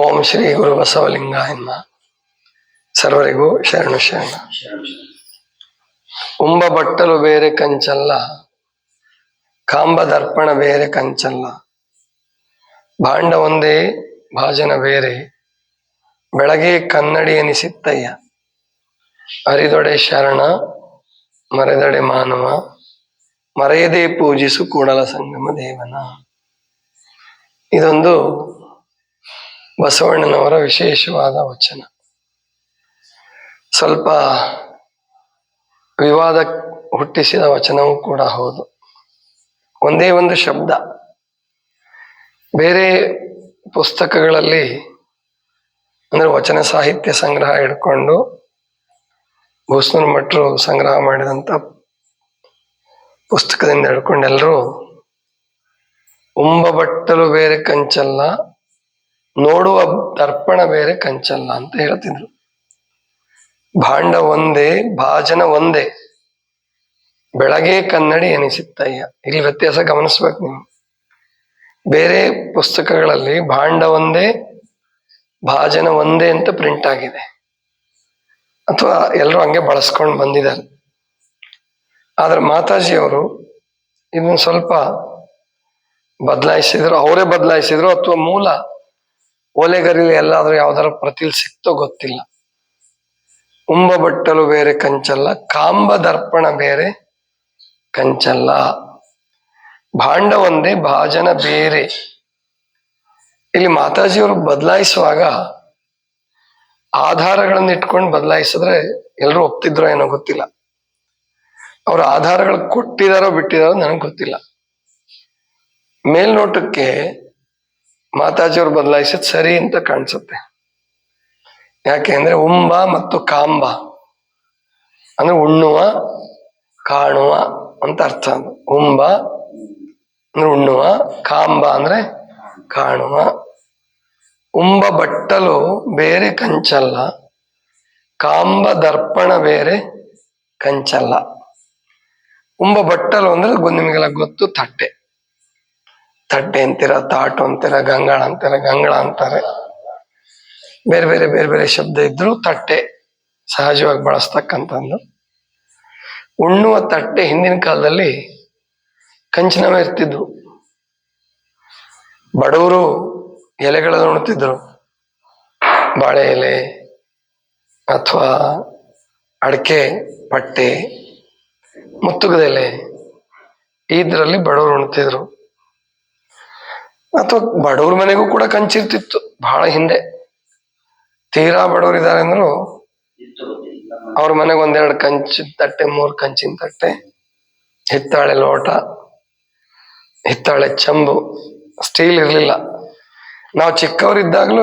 ಓಂ ಶ್ರೀ ಗುರು ಬಸವಲಿಂಗ ಎನ್ನ ಸರ್ವರಿಗೂ ಶರಣು ಶರಣ. ಉಂಬ ಬಟ್ಟಲು ಬೇರೆ ಕಂಚಲ್ಲ, ಕಾಂಬ ದರ್ಪಣ ಬೇರೆ ಕಂಚಲ್ಲ, ಭಾಂಡ ಒಂದೇ, ಭಾಜನ ಬೇರೆ, ಬೆಳಗ್ಗೆ ಕನ್ನಡಿ ಎನಿಸಿತ್ತಯ್ಯ. ಅರಿದೊಡೆ ಶರಣ, ಮರೆದೊಡೆ ಮಾನವ, ಮರೆಯದೇ ಪೂಜಿಸು ಕೂಡಲ ಸಂಗಮ ದೇವನ. ಇದೊಂದು ಬಸವಣ್ಣನವರ ವಿಶೇಷವಾದ ವಚನ. ಸ್ವಲ್ಪ ವಿವಾದ ಹುಟ್ಟಿಸಿದ ವಚನವೂ ಕೂಡ ಹೌದು. ಒಂದೇ ಒಂದು ಶಬ್ದ. ಬೇರೆ ಪುಸ್ತಕಗಳಲ್ಲಿ ಅಂದ್ರೆ ವಚನ ಸಾಹಿತ್ಯ ಸಂಗ್ರಹ ಹಿಡ್ಕೊಂಡು ಭೂಸ್ನೂರು ಮಠರು ಸಂಗ್ರಹ ಮಾಡಿದಂತ ಪುಸ್ತಕದಿಂದ ಹಿಡ್ಕೊಂಡು ಎಲ್ಲರೂ ಉಂಬಬಟ್ಟಲು ಬೇರೆ ಕಂಚಲ್ಲ ನೋಡುವ ದರ್ಪಣ ಬೇರೆ ಕಂಚಲ್ಲ ಅಂತ ಹೇಳ್ತಿದ್ರು. ಭಾಂಡ ಒಂದೇ, ಭಾಜನ ಒಂದೇ. ಬೆಳಗ್ಗೆ ಕನ್ನಡಿ ಎನಿಸಿತ್ತಯ್ಯ. ಇಲ್ಲಿ ವ್ಯತ್ಯಾಸ ಗಮನಿಸ್ಬೇಕು ನೀವು. ಬೇರೆ ಪುಸ್ತಕಗಳಲ್ಲಿ ಭಾಂಡ ಒಂದೇ, ಭಾಜನ ಒಂದೇ ಅಂತ ಪ್ರಿಂಟ್ ಆಗಿದೆ. ಅಥವಾ ಎಲ್ಲರೂ ಹಂಗೆ ಬಳಸ್ಕೊಂಡು ಬಂದಿದ್ದಾರೆ. ಆದ್ರೆ ಮಾತಾಜಿಯವರು ಇದನ್ನ ಸ್ವಲ್ಪ ಬದಲಾಯಿಸಿದ್ರು, ಅವರೇ ಬದಲಾಯಿಸಿದ್ರು, ಅಥವಾ ಮೂಲ ಓಲೆಗರಿಲಿ ಎಲ್ಲಾದ್ರೂ ಯಾವ್ದಾರ ಪ್ರತಿಲ್ ಸಿಕ್ತೋ ಗೊತ್ತಿಲ್ಲ. ಉಂಬ ಬಟ್ಟಲು ಬೇರೆ ಕಂಚಲ್ಲ, ಕಾಂಬ ದರ್ಪಣ ಬೇರೆ ಕಂಚಲ್ಲ. ಭಾಂಡ ಒಂದೇ ಭಾಜನ ಬೇರೆ. ಇಲ್ಲಿ ಮಾತಾಜಿಯವರು ಬದಲಾಯಿಸುವಾಗ ಆಧಾರಗಳನ್ನ ಇಟ್ಕೊಂಡು ಬದಲಾಯಿಸಿದ್ರೆ ಎಲ್ಲರೂ ಒಪ್ತಿದ್ರೋ ಏನೋ ಗೊತ್ತಿಲ್ಲ. ಅವ್ರ ಆಧಾರಗಳು ಕೊಟ್ಟಿದಾರೋ ಬಿಟ್ಟಿದಾರೋ ನನಗೆ ಗೊತ್ತಿಲ್ಲ. ಮೇಲ್ನೋಟಕ್ಕೆ ಮಾತಾಜಿಯವರು ಬದಲಾಯಿಸಿದ್ ಸರಿ ಅಂತ ಕಾಣಿಸುತ್ತೆ. ಯಾಕೆ ಅಂದ್ರೆ ಉಂಬ ಮತ್ತು ಕಾಂಬ. ಅಂದ್ರೆ ಉಣ್ಣುವ, ಕಾಣುವ ಅಂತ ಅರ್ಥ ಅದು. ಉಂಬ ಅಂದ್ರೆ ಉಣ್ಣುವ, ಕಾಂಬ ಅಂದ್ರೆ ಕಾಣುವ. ಉಂಬ ಬಟ್ಟಲು ಬೇರೆ ಕಂಚಲ್ಲ. ಕಾಂಬ ದರ್ಪಣ ಬೇರೆ ಕಂಚಲ್ಲ. ಉಂಬ ಬಟ್ಟಲು ಅಂದ್ರೆ ನಿಮಗೆಲ್ಲ ಗೊತ್ತು, ತಟ್ಟೆ. ತಟ್ಟೆ ಅಂತೀರ ತಾಟು ಅಂತೀರ, ಗಂಗಾಳ ಅಂತೀರ, ಗಂಗಳ ಅಂತಾರೆ. ಬೇರೆ ಬೇರೆ ಬೇರೆ ಬೇರೆ ಶಬ್ದ ಇದ್ರು ತಟ್ಟೆ ಸಹಜವಾಗಿ ಬಳಸ್ತಕ್ಕಂಥದ್ದು. ಉಣ್ಣುವ ತಟ್ಟೆ ಹಿಂದಿನ ಕಾಲದಲ್ಲಿ ಕಂಚಿನವೇ ಇರ್ತಿದ್ವು. ಬಡವರು ಎಲೆಗಳನ್ನು ಉಣ್ತಿದ್ರು. ಬಾಳೆ ಎಲೆ ಅಥವಾ ಅಡಕೆ ಪಟ್ಟೆ ಮುತ್ತುಗದ ಎಲೆ ಇದರಲ್ಲಿ ಬಡವರು ಉಣ್ತಿದ್ರು. ಅಥವಾ ಬಡವ್ರ ಮನೆಗೂ ಕೂಡ ಕಂಚಿರ್ತಿತ್ತು, ಬಹಳ ಹಿಂದೆ. ತೀರಾ ಬಡವರು ಇದ್ದಾರೆ ಅಂದ್ರು ಅವ್ರ ಮನೆಗೆ ಒಂದೆರಡು ಕಂಚಿನ ತಟ್ಟೆ, ಮೂರ್ ಕಂಚಿನ ತಟ್ಟೆ, ಹಿತ್ತಾಳೆ ಲೋಟ, ಹಿತ್ತಾಳೆ ಚಂಬು, ಸ್ಟೀಲ್ ಇರ್ಲಿಲ್ಲ. ನಾವು ಚಿಕ್ಕವರಿದ್ದಾಗ್ಲೂ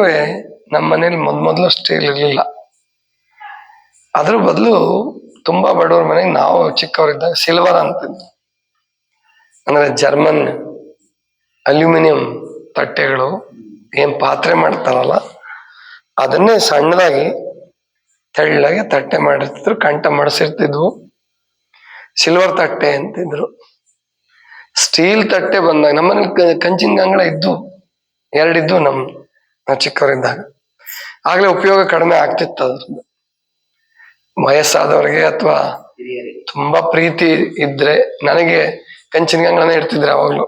ನಮ್ಮ ಮನೇಲಿ ಮೊದ್ ಮೊದ್ಲು ಸ್ಟೀಲ್ ಇರ್ಲಿಲ್ಲ. ಅದ್ರ ಬದಲು ತುಂಬಾ ಬಡವ್ರ ಮನೆಗೆ ನಾವು ಚಿಕ್ಕವರಿದ್ದಾಗ ಸಿಲ್ವರ್ ಅಂತಿದ್ವಿ. ಅಂದ್ರೆ ಜರ್ಮನ್ ಅಲ್ಯೂಮಿನಿಯಂ ತಟ್ಟೆಗಳು ಏನ್ ಪಾತ್ರೆ ಮಾಡ್ತಾರಲ್ಲ, ಅದನ್ನೇ ಸಣ್ಣದಾಗಿ ತೆಳ್ಳಗೆ ತಟ್ಟೆ ಮಾಡಿರ್ತಿದ್ರು, ಕಂಠ ಮಾಡಿಸಿರ್ತಿದ್ವು. ಸಿಲ್ವರ್ ತಟ್ಟೆ ಅಂತಿದ್ರು. ಸ್ಟೀಲ್ ತಟ್ಟೆ ಬಂದಾಗ ನಮ್ಮಲ್ಲಿ ಕಂಚಿನ ಗಂಗಳ ಇದ್ದು, ಎರಡಿದ್ದು ನಮ್ ನಾವು ಚಿಕ್ಕವರಿದ್ದಾಗ. ಆಗ್ಲೇ ಉಪಯೋಗ ಕಡಿಮೆ ಆಗ್ತಿತ್ತು ಅದ್ರದ್ದು. ವಯಸ್ಸಾದವ್ರಿಗೆ ಅಥವಾ ತುಂಬಾ ಪ್ರೀತಿ ಇದ್ರೆ, ನನಗೆ ಕಂಚಿನ ಗಂಗಳನ್ನ ಇಡ್ತಿದ್ರು ಅವಾಗ್ಲು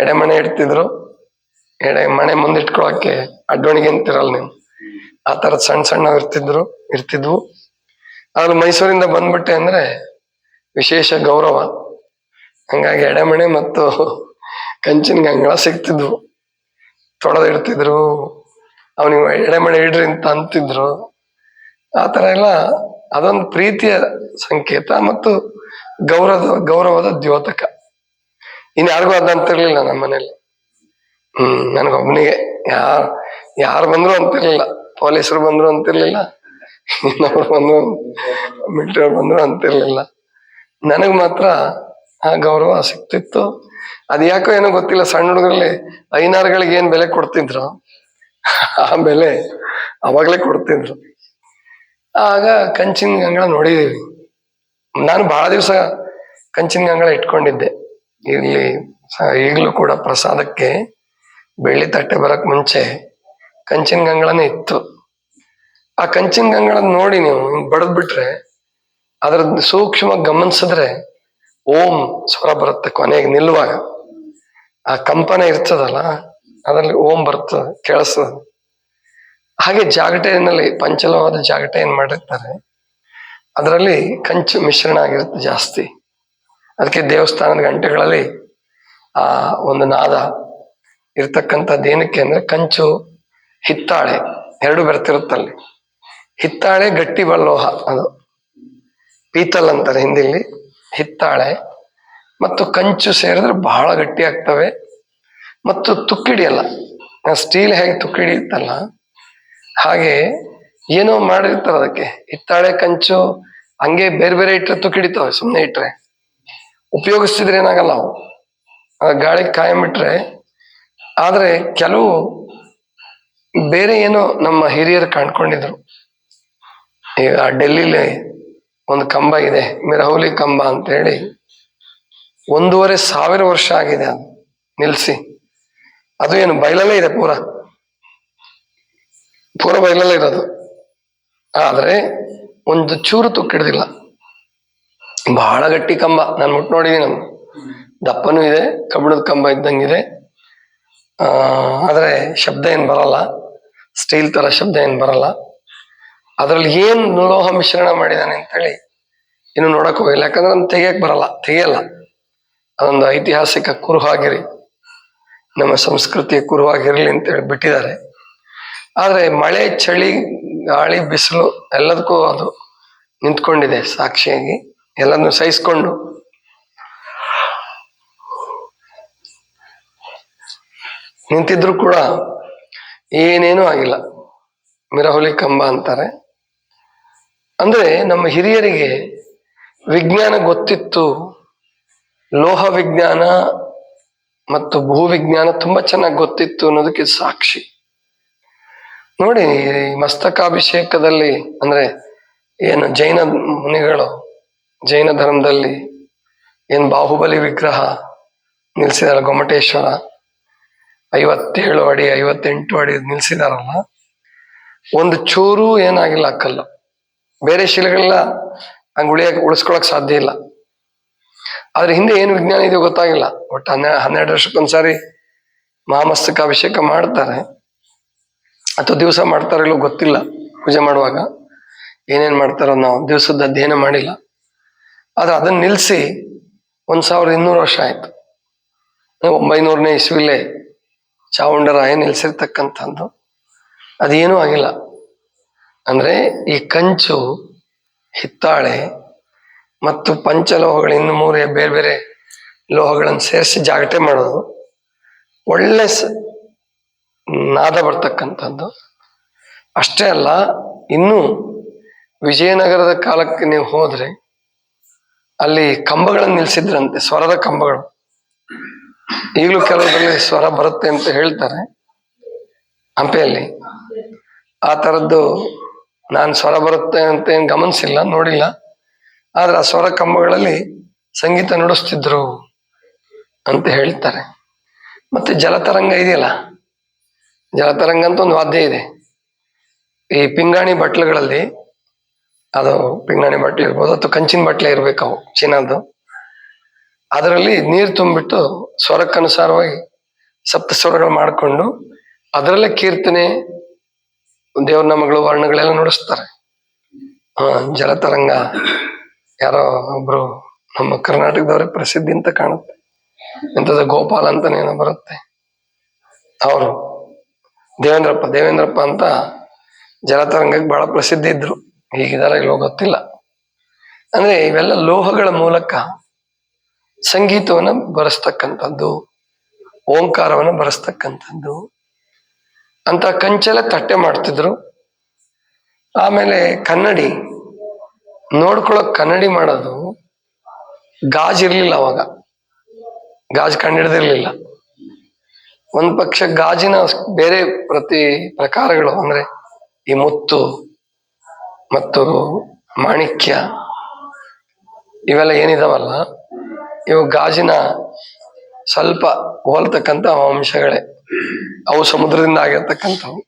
ಎಡೆಮಣೆ ಇಡ್ತಿದ್ರು. ಎಡೆ ಮನೆ ಮುಂದಿಟ್ಕೊಳಕ್ಕೆ ಅಡ್ವಣಿಗೆ ಅಂತಿರಲ್ಲ ನೀವು? ಆ ತರದ್ ಸಣ್ಣ ಸಣ್ಣ ಇರ್ತಿದ್ರು, ಇರ್ತಿದ್ವು. ಆದ್ರೆ ಮೈಸೂರಿಂದ ಬಂದ್ಬಿಟ್ಟೆ ಅಂದ್ರೆ ವಿಶೇಷ ಗೌರವ. ಹಂಗಾಗಿ ಎಡೆಮಣೆ ಮತ್ತು ಕಂಚಿನ ಗಂಗಳ ಸಿಗ್ತಿದ್ವು. ತೊಡದ ಇಡ್ತಿದ್ರು. ಅವನಿಗೆ ಎಡೆಮಣೆ ಇಡ್ರಿ ಅಂತ ಅಂತಿದ್ರು. ಆ ತರ ಎಲ್ಲ ಅದೊಂದು ಪ್ರೀತಿಯ ಸಂಕೇತ ಮತ್ತು ಗೌರವದ ಗೌರವದ ದ್ಯೋತಕ. ಇನ್ ಯಾರಿಗೂ ಅದಂತಿರ್ಲಿಲ್ಲ ನಮ್ಮ ಮನೇಲಿ. ಹ್ಮ್ ನನ್ಗೊಬ್ಬನಿಗೆ ಯಾರು ಯಾರು ಬಂದ್ರು ಅಂತಿರ್ಲಿಲ್ಲ ಪೊಲೀಸರು ಬಂದ್ರು ಅಂತಿರ್ಲಿಲ್ಲ ಇನ್ನೊಬ್ರು ಬಂದ್ರು, ಮಿಲಿಟರಿ ಬಂದ್ರು ಅಂತಿರ್ಲಿಲ್ಲ ನನಗ್ ಮಾತ್ರ ಆ ಗೌರವ ಸಿಕ್ತಿತ್ತು. ಅದ್ ಯಾಕೋ ಏನೋ ಗೊತ್ತಿಲ್ಲ, ಸಣ್ಣ ಹುಡುಗರಲ್ಲಿ ಐನಾರ್ಗಳಿಗೆ ಏನ್ ಬೆಲೆ ಕೊಡ್ತಿದ್ರು, ಆ ಬೆಲೆ ಅವಾಗ್ಲೇ ಕೊಡ್ತಿದ್ರು. ಆಗ ಕಂಚಿನ ಗಂಗಳ ನೋಡಿದೀವಿ. ನಾನು ಬಹಳ ದಿವಸ ಕಂಚಿನ ಗಂಗಳ ಇಟ್ಕೊಂಡಿದ್ದೆ. ಇಲ್ಲಿ ಈಗಲೂ ಕೂಡ ಪ್ರಸಾದಕ್ಕೆ ಬೆಳ್ಳಿ ತಟ್ಟೆ ಬರಕ್ ಮುಂಚೆ ಕಂಚಿನ ಗಂಗಳನೇ ಇತ್ತು. ಆ ಕಂಚಿನ ಗಂಗಳನ್ನ ನೋಡಿ ನೀವು ಬಡದ್ ಬಿಟ್ರೆ ಅದ್ರ ಸೂಕ್ಷ್ಮ ಗಮನಿಸಿದ್ರೆ ಓಂ ಸ್ವರ ಬರುತ್ತೆ ಕೊನೆಗೆ ನಿಲ್ಲುವಾಗ. ಆ ಕಂಪನ ಇರ್ತದಲ್ಲ, ಅದರಲ್ಲಿ ಓಂ ಬರ್ತದೆ ಕೇಳಿಸ್ತದೆ ಹಾಗೆ ಜಾಗಟೆಯಲ್ಲಿ ಪಂಚಲವಾದ ಜಾಗಟೆ ಏನ್ ಮಾಡಿರ್ತಾರೆ, ಅದರಲ್ಲಿ ಕಂಚು ಮಿಶ್ರಣ ಆಗಿರುತ್ತೆ ಜಾಸ್ತಿ. ಅದಕ್ಕೆ ದೇವಸ್ಥಾನದ ಗಂಟೆಗಳಲ್ಲಿ ಆ ಒಂದು ನಾದ ಇರ್ತಕ್ಕಂಥದ್ದು ಏನಕ್ಕೆ ಅಂದ್ರೆ ಕಂಚು, ಹಿತ್ತಾಳೆ ಎರಡು ಬೆರ್ತಿರುತ್ತಲ್ಲಿ. ಹಿತ್ತಾಳೆ ಗಟ್ಟಿ ಬಲ್ಲೋಹ ಅದು. ಪೀತಲ್ ಅಂತಾರೆ ಹಿಂದಿಲ್ಲಿ. ಹಿತ್ತಾಳೆ ಮತ್ತು ಕಂಚು ಸೇರಿದ್ರೆ ಬಹಳ ಗಟ್ಟಿ ಆಗ್ತವೆ. ಮತ್ತು ತುಕ್ಕಿಡಿಯಲ್ಲ ಸ್ಟೀಲ್ ಹೇಗೆ ತುಕ್ಕಿಡಿಯುತ್ತಲ್ಲ ಹಾಗೆ ಏನೋ ಮಾಡಿರ್ತಾರೆ ಅದಕ್ಕೆ. ಹಿತ್ತಾಳೆ, ಕಂಚು ಹಂಗೆ ಬೇರೆ ಬೇರೆ ಇಟ್ಟರೆ ತುಕ್ಕಿಡಿತಾವೆ ಸುಮ್ಮನೆ ಇಟ್ರೆ. ಉಪಯೋಗಿಸ್ತಿದ್ರೆ ಏನಾಗಲ್ಲ ಅವು. ಗಾಳಿ ಕಾಯಂ ಬಿಟ್ರೆ, ಆದ್ರೆ ಕೆಲವು ಬೇರೆ ಏನೋ ನಮ್ಮ ಹಿರಿಯರು ಕಾಣ್ಕೊಂಡಿದ್ರು. ಈಗ ಡೆಲ್ಲಿಲಿ ಒಂದು ಕಂಬ ಇದೆ, ಮಿರಹೌಲಿ ಕಂಬ ಅಂತ ಹೇಳಿ. ಒಂದೂವರೆ ಸಾವಿರ ವರ್ಷ ಆಗಿದೆ ಅದು, ನಿಲ್ಸಿ. ಅದು ಏನು ಬಯಲಲ್ಲೇ ಇದೆ ಪೂರ? ಪೂರ ಬಯಲಲ್ಲೇ ಇರೋದು. ಆದ್ರೆ ಒಂದು ಚೂರು ತುಕ್ಕಿಡ್ದಿಲ್ಲ. ಬಹಳ ಗಟ್ಟಿ ಕಂಬ. ನಾನು ಮುಟ್ ನೋಡಿದೀನಿ. ನಮ್ಗೆ ದಪ್ಪನೂ ಇದೆ, ಕಬ್ಬಿಣದ ಕಂಬ ಇದ್ದಂಗಿದೆ ಆದ್ರೆ ಶಬ್ದ ಏನು ಬರಲ್ಲ. ಸ್ಟೀಲ್ ತರ ಶಬ್ದ ಏನು ಬರಲ್ಲ. ಅದರಲ್ಲಿ ಏನು ಲೋಹ ಮಿಶ್ರಣ ಮಾಡಿದಾನೆ ಅಂತೇಳಿ ಇನ್ನು ನೋಡಕ್ ಹೋಗಿಲ್ಲ. ಯಾಕಂದ್ರೆ ಅದನ್ನ ತೆಗಿಯಕ್ ಬರಲ್ಲ. ತೆಗಿಯಲ್ಲ. ಅದೊಂದು ಐತಿಹಾಸಿಕ ಕುರುಹಾಗಿರಿ ನಮ್ಮ ಸಂಸ್ಕೃತಿಯ ಕುರುವಾಗಿರಲಿ ಅಂತೇಳಿ ಬಿಟ್ಟಿದ್ದಾರೆ. ಆದರೆ ಮಳೆ, ಚಳಿ, ಗಾಳಿ, ಬಿಸಿಲು ಎಲ್ಲದಕ್ಕೂ ಅದು ನಿಂತ್ಕೊಂಡಿದೆ ಸಾಕ್ಷಿಯಾಗಿ. ಎಲ್ಲದನ್ನು ಸಹಿಸ್ಕೊಂಡು. ನಿಂತಿದ್ರು ಕೂಡ ಏನೇನೂ ಆಗಿಲ್ಲ. ಮಿರಹುಲಿ ಕಂಬ ಅಂತಾರೆ. ಅಂದ್ರೆ ನಮ್ಮ ಹಿರಿಯರಿಗೆ ವಿಜ್ಞಾನ ಗೊತ್ತಿತ್ತು. ಲೋಹ ವಿಜ್ಞಾನ ಮತ್ತು ಭೂ ವಿಜ್ಞಾನ ತುಂಬಾ ಚೆನ್ನಾಗಿ ಗೊತ್ತಿತ್ತು ಅನ್ನೋದಕ್ಕೆ ಸಾಕ್ಷಿ. ನೋಡಿ ಮಸ್ತಕಾಭಿಷೇಕದಲ್ಲಿ ಅಂದ್ರೆ ಏನು ಜೈನ ಮುನಿಗಳು ಜೈನ ಧರ್ಮದಲ್ಲಿ ಏನು ಬಾಹುಬಲಿ ವಿಗ್ರಹ ನಿಲ್ಸಿದಾರ ಗೊಮ್ಮಟೇಶ್ವರ, ಐವತ್ತೇಳು ಅಡಿ, ಐವತ್ತೆಂಟು ಅಡಿ ನಿಲ್ಸಿದಾರಲ್ಲ, ಒಂದು ಚೂರು ಏನಾಗಿಲ್ಲ ಕಲ್ಲ. ಬೇರೆ ಶಿಲೆಗಳೆಲ್ಲ ಹಂಗೆ ಉಳಿಯಕ್ಕೆ ಉಳಿಸ್ಕೊಳಕ್ ಸಾಧ್ಯ ಇಲ್ಲ. ಆದ್ರೆ ಹಿಂದೆ ಏನು ವಿಜ್ಞಾನ ಇದೆಯೋ ಗೊತ್ತಾಗಿಲ್ಲ. ಒಟ್ಟು ಹನ್ನೆರಡು ಹನ್ನೆರಡು ವರ್ಷಕ್ಕೊಂದ್ಸಾರಿ ಮಹಾಮಸ್ತಕಾಭಿಷೇಕ ಮಾಡ್ತಾರೆ. ಅಥವಾ ದಿವಸ ಮಾಡ್ತಾರೋ ಗೊತ್ತಿಲ್ಲ. ಪೂಜೆ ಮಾಡುವಾಗ ಏನೇನ್ ಮಾಡ್ತಾರೋ ನಾವು ದಿವಸದ ಅಧ್ಯಯನ ಮಾಡಿಲ್ಲ. ಆದ್ರೆ ಅದನ್ನ ನಿಲ್ಸಿ ಒಂದ್ ಸಾವಿರದ ಇನ್ನೂರು ವರ್ಷ ಆಯ್ತು. ಒಂಬೈನೂರನೇ ಇಸ್ವಿಲೇ ಚಾವುಂಡರಾಯ ನಿಲ್ಲಿಸಿರ್ತಕ್ಕಂಥದ್ದು ಅದೇನೂ ಆಗಿಲ್ಲ. ಅಂದ್ರೆ ಈ ಕಂಚು, ಹಿತ್ತಾಳೆ ಮತ್ತು ಪಂಚಲೋಹಗಳು ಇನ್ನು ಮೂರೇ ಬೇರೆ ಬೇರೆ ಲೋಹಗಳನ್ನು ಸೇರಿಸಿ ಜಾಗಟೆ ಮಾಡೋದು ಒಳ್ಳೆ ನಾದ ಬರ್ತಕ್ಕಂಥದ್ದು. ಅಷ್ಟೇ ಅಲ್ಲ, ಇನ್ನು ವಿಜಯನಗರದ ಕಾಲಕ್ಕೆ ನೀವು ಹೋದ್ರೆ ಅಲ್ಲಿ ಕಂಬಗಳನ್ನು ನಿಲ್ಸಿದ್ರಂತೆ, ಸ್ವರದ ಕಂಬಗಳು. ಈಗಲೂ ಕೆಲವರಲ್ಲಿ ಸ್ವರ ಬರುತ್ತೆ ಅಂತ ಹೇಳ್ತಾರೆ ಹಂಪೆಯಲ್ಲಿ. ಆ ಥರದ್ದು ನಾನು ಸ್ವರ ಬರುತ್ತೆ ಅಂತ ಏನ್ ಗಮನಿಸಿಲ್ಲ, ನೋಡಿಲ್ಲ. ಆದ್ರೆ ಆ ಸ್ವರ ಕಂಬಗಳಲ್ಲಿ ಸಂಗೀತ ನುಡಿಸ್ತಿದ್ರು ಅಂತ ಹೇಳ್ತಾರೆ. ಮತ್ತೆ ಜಲತರಂಗ ಇದೆಯಲ್ಲ ಜಲತರಂಗ ಅಂತ ಒಂದು ವಾದ್ಯ ಇದೆ. ಈ ಪಿಂಗಾಣಿ ಬಟ್ಲುಗಳಲ್ಲಿ ಅದು ಪಿಂಗಾಣಿ ಬಟ್ಟೆ ಇರ್ಬೋದು, ಅಥವಾ ಕಂಚಿನ ಬಟ್ಟಲೇ ಇರ್ಬೇಕು ಅವು ಚೀನಾದ್ದು ಅದರಲ್ಲಿ ನೀರು ತುಂಬಿಟ್ಟು ಸ್ವರಕ್ಕನುಸಾರವಾಗಿ ಸಪ್ತ ಸ್ವರಗಳು ಮಾಡಿಕೊಂಡು ಅದರಲ್ಲೇ ಕೀರ್ತನೆ, ದೇವ್ರ ನಮಗಳು, ವರ್ಣಗಳೆಲ್ಲ ನುಡಿಸ್ತಾರೆ. ಆ ಜಲತರಂಗ, ಯಾರೋ ಒಬ್ರು ನಮ್ಮ ಕರ್ನಾಟಕದವರೇ ಪ್ರಸಿದ್ಧಿ ಅಂತ ಕಾಣುತ್ತೆ. ಎಂತದ ಗೋಪಾಲ್ ಅಂತಾನೇನೋ ಬರುತ್ತೆ. ಅವರು ದೇವೇಂದ್ರಪ್ಪ ದೇವೇಂದ್ರಪ್ಪ ಅಂತ ಜಲತರಂಗಕ್ಕೆ ಬಹಳ ಪ್ರಸಿದ್ಧಿ ಇದ್ರು. ಹೀಗಿದಾರ ಇಲ್ಲೋ ಗೊತ್ತಿಲ್ಲ. ಅಂದ್ರೆ ಇವೆಲ್ಲ ಲೋಹಗಳ ಮೂಲಕ ಸಂಗೀತವನ್ನು ಬರೆಸ್ತಕ್ಕಂಥದ್ದು, ಓಂಕಾರವನ್ನು ಬರೆಸ್ತಕ್ಕಂಥದ್ದು, ಅಂತ ಕಂಚೆಲ್ಲ ತಟ್ಟೆ ಮಾಡ್ತಿದ್ರು. ಆಮೇಲೆ ಕನ್ನಡಿ ನೋಡ್ಕೊಳಕ್ ಕನ್ನಡಿ ಮಾಡೋದು ಗಾಜ್ ಇರಲಿಲ್ಲ ಅವಾಗ. ಗಾಜ್ ಕಂಡಿಡ್ದಿರ್ಲಿಲ್ಲ. ಒಂದ್ ಪಕ್ಷ ಗಾಜಿನ ಬೇರೆ ಪ್ರತಿ ಪ್ರಕಾರಗಳು, ಅಂದ್ರೆ ಈ ಮುತ್ತು ಮತ್ತು ಮಾಣಿಕ್ಯ, ಇವೆಲ್ಲ ಏನಿದಾವಲ್ಲ? ಇವು ಗಾಜಿನ ಸ್ವಲ್ಪ ಹೋಲ್ತಕ್ಕಂಥ ಅಂಶಗಳೇ. ಅವು ಸಮುದ್ರದಿಂದ ಆಗಿರ್ತಕ್ಕಂಥವು,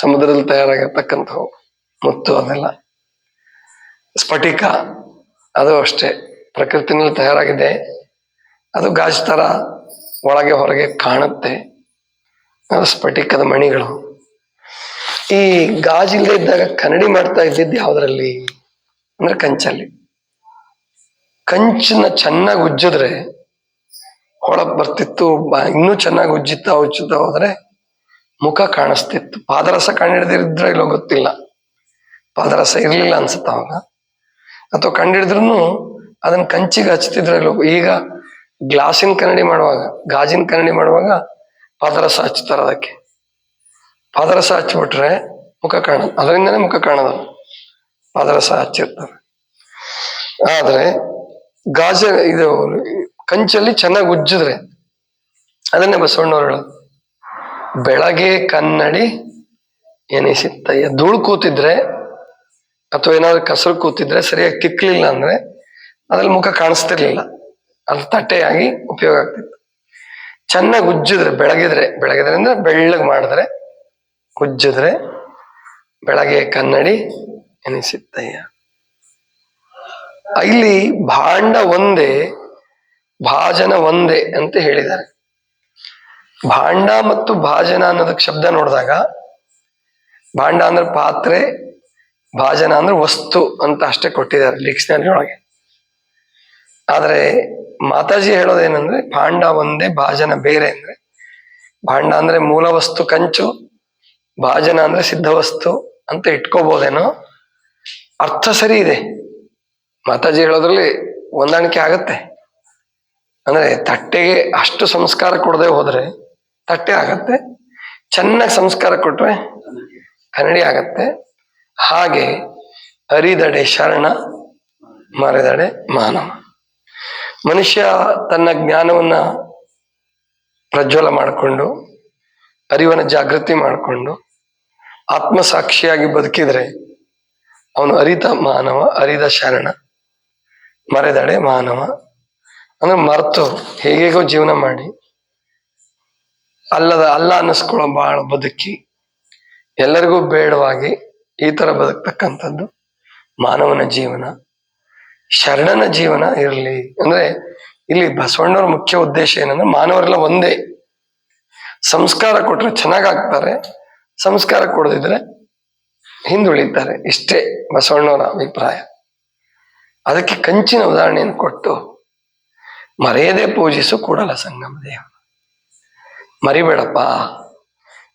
ಸಮುದ್ರದಲ್ಲಿ ತಯಾರಾಗಿರ್ತಕ್ಕಂಥವು, ಮುತ್ತು ಅದೆಲ್ಲ. ಸ್ಫಟಿಕ, ಅದು ಅಷ್ಟೇ. ಪ್ರಕೃತಿನಲ್ಲಿ ತಯಾರಾಗಿದೆ. ಅದು ಗಾಜು ಥರ ಒಳಗೆ ಹೊರಗೆ ಕಾಣುತ್ತೆ. ಸ್ಫಟಿಕದ ಮಣಿಗಳು. ಈ ಗಾಜಿಲ್ಲದೆ ಇದ್ದಾಗ ಕನ್ನಡಿ ಮಾಡ್ತಾ ಇದ್ದಿದ್ದು ಯಾವ್ದ್ರಲ್ಲಿ? ಅಂದ್ರೆ ಕಂಚಲ್ಲಿ. ಕಂಚನ್ನ ಚೆನ್ನಾಗಿ ಉಜ್ಜಿದ್ರೆ ಹೊಳಪ್ ಬರ್ತಿತ್ತು ಇನ್ನೂ ಚೆನ್ನಾಗಿ ಉಜ್ಜಿತ್ತಾ, ಉಜ್ಜುತ್ತಾ ಹೋದ್ರೆ ಮುಖ ಕಾಣಿಸ್ತಿತ್ತು. ಪಾದರಸ ಕಂಡಿಡ್ದಿದ್ರೆ ಇಲ್ಲೋ ಗೊತ್ತಿಲ್ಲ. ಪಾದರಸ ಇರ್ಲಿಲ್ಲ ಅನ್ಸುತ್ತ ಅವಾಗ. ಅಥವಾ ಕಂಡಿಡಿದ್ರು ಅದನ್ನ ಕಂಚಿಗೆ ಹಚ್ತಿದ್ರೆ ಇಲ್ಲೋ ಈಗ ಗ್ಲಾಸಿನ ಕನ್ನಡಿ ಮಾಡುವಾಗ, ಗಾಜಿನ ಕನ್ನಡಿ ಮಾಡುವಾಗ ಪಾದರಸ ಹಚ್ತಾರ ಅದಕ್ಕೆ. ಪಾದರಸ ಹಚ್ಚಿಬಿಟ್ರೆ ಮುಖ ಕಾಣ, ಅದರಿಂದನೇ ಮುಖ ಕಾಣದ. ಪಾದರಸ ಹಚ್ಚಿರ್ತಾರೆ. ಆದರೆ ಗಾಜ ಇದು ಕಂಚಲ್ಲಿ ಚೆನ್ನಾಗಿ ಉಜ್ಜಿದ್ರೆ ಅದನ್ನೇ ಬಸವಣ್ಣವ್ರು ಹೇಳೋದು. ಬೆಳಗ್ಗೆ ಕನ್ನಡಿ ಎನಿಸಿತ್ತಯ್ಯ ಧೂಳು ಕೂತಿದ್ರೆ ಅಥವಾ ಏನಾದ್ರು ಕಸರು ಕೂತಿದ್ರೆ ಸರಿಯಾಗಿ ತಿಕ್ಲಿಲ್ಲ ಅಂದ್ರೆ ಅದ್ರಲ್ಲಿ ಮುಖ ಕಾಣಿಸ್ತಿರ್ಲಿಲ್ಲ. ಅದು ತಟ್ಟೆಯಾಗಿ ಉಪಯೋಗ ಆಗ್ತಿತ್ತು. ಚೆನ್ನಾಗಿ ಉಜ್ಜಿದ್ರೆ, ಬೆಳಗಿದ್ರೆ ಬೆಳಗಿದ್ರೆ ಅಂದ್ರೆ ಬೆಳ್ಳಗ್ ಮಾಡಿದ್ರೆ ಉಜ್ಜಿದ್ರೆ ಬೆಳಗ್ಗೆ ಕನ್ನಡಿ ಎನಿಸಿತ್ತಯ್ಯ. ಇಲ್ಲಿ ಭಾಂಡ ಒಂದೇ, ಭಾಜನ ಒಂದೇ ಅಂತ ಹೇಳಿದ್ದಾರೆ. ಭಾಂಡ ಮತ್ತು ಭಾಜನ ಅನ್ನೋದಕ್ಕೆ ಶಬ್ದ ನೋಡಿದಾಗ ಭಾಂಡ ಅಂದ್ರೆ ಪಾತ್ರೆ, ಭಾಜನ ಅಂದ್ರೆ ವಸ್ತು ಅಂತ ಅಷ್ಟೇ ಕೊಟ್ಟಿದ್ದಾರೆ ಡಿಕ್ಷನರಿ ಒಳಗೆ. ಆದರೆ ಮಾತಾಜಿ ಹೇಳೋದೇನಂದ್ರೆ ಭಾಂಡ ಒಂದೇ, ಭಾಜನ ಬೇರೆ ಅಂದ್ರೆ ಭಾಂಡ ಅಂದ್ರೆ ಮೂಲ ವಸ್ತು ಕಂಚು ಭಾಜನ ಅಂದ್ರೆ ಸಿದ್ಧವಸ್ತು ಅಂತ ಇಟ್ಕೋಬಹುದೇನೋ ಅರ್ಥ ಸರಿ ಇದೆ. ಮಾತಾಜಿ ಹೇಳೋದ್ರಲ್ಲಿ ಹೊಂದಾಣಿಕೆ ಆಗತ್ತೆ. ಅಂದ್ರೆ ತಟ್ಟೆಗೆ ಅಷ್ಟು ಸಂಸ್ಕಾರ ಕೊಡದೆ ಹೋದ್ರೆ ತಟ್ಟೆ ಆಗತ್ತೆ, ಚೆನ್ನಾಗಿ ಸಂಸ್ಕಾರ ಕೊಟ್ರೆ ಕನ್ನಡಿ ಆಗತ್ತೆ. ಹಾಗೆ ಅರಿದಡೆ ಶರಣ, ಮರೆದಡೆ ಮಾನವ ಮನುಷ್ಯ ತನ್ನ ಜ್ಞಾನವನ್ನ ಪ್ರಜ್ವಲ ಮಾಡಿಕೊಂಡು, ಅರಿವನ್ನ ಜಾಗೃತಿ ಮಾಡಿಕೊಂಡು ಆತ್ಮಸಾಕ್ಷಿಯಾಗಿ ಬದುಕಿದ್ರೆ ಅವನು ಅರಿತ ಮಾನವ, ಅರಿದ ಶರಣ, ಮರೆದಡೆ ಮಾನವ. ಅಂದ್ರೆ ಮರೆತು ಹೇಗೇಗೋ ಜೀವನ ಮಾಡಿ, ಅಲ್ಲದ ಅಲ್ಲ ಅನ್ನಿಸ್ಕೊಳ್ಳೋ ಬಾಳ ಬದುಕಿ, ಎಲ್ಲರಿಗೂ ಬೇಡವಾಗಿ ಈ ತರ ಬದುಕ್ತಕ್ಕಂಥದ್ದು ಮಾನವನ ಜೀವನ, ಶರಣನ ಜೀವನ ಇರಲಿ. ಅಂದ್ರೆ ಇಲ್ಲಿ ಬಸವಣ್ಣವ್ರ ಮುಖ್ಯ ಉದ್ದೇಶ ಏನಂದ್ರೆ ಮಾನವರೆಲ್ಲ ಒಂದೇ. ಸಂಸ್ಕಾರ ಕೊಟ್ರೆ ಚೆನ್ನಾಗಾಗ್ತಾರೆ ಸಂಸ್ಕಾರ ಕೊಡದಿದ್ರೆ ಹಿಂದುಳಿತಾರೆ. ಇಷ್ಟೇ ಬಸವಣ್ಣವರ ಅಭಿಪ್ರಾಯ. ಅದಕ್ಕೆ ಕಂಚಿನ ಉದಾಹರಣೆಯನ್ನು ಕೊಟ್ಟು, ಮರೆಯದೆ ಪೂಜಿಸು ಕೂಡಲ ಸಂಗಮ ದೇವ. ಮರಿಬೇಡಪ್ಪ.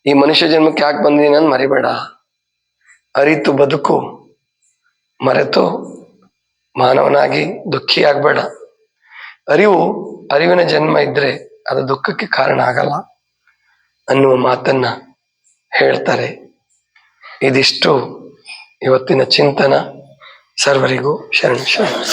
ಈ ಮನುಷ್ಯ ಜನ್ಮಕ್ಕೆ ಯಾಕೆ ಅಂತ ಮರಿಬೇಡ. ಅರಿತು ಬದುಕು. ಮರೆತು ಮಾನವನಾಗಿ ದುಃಖಿ ಆಗ್ಬೇಡ. ಅರಿವು, ಅರಿವಿನ ಜನ್ಮ ಇದ್ರೆ ಅದು ದುಃಖಕ್ಕೆ ಕಾರಣ ಆಗಲ್ಲ ಅನ್ನುವ ಮಾತನ್ನ ಹೇಳ್ತಾರೆ. ಇದಿಷ್ಟು ಇವತ್ತಿನ ಚಿಂತನ. ಸರ್ವರಿಗೂ ಶರಣ ಶರಣ.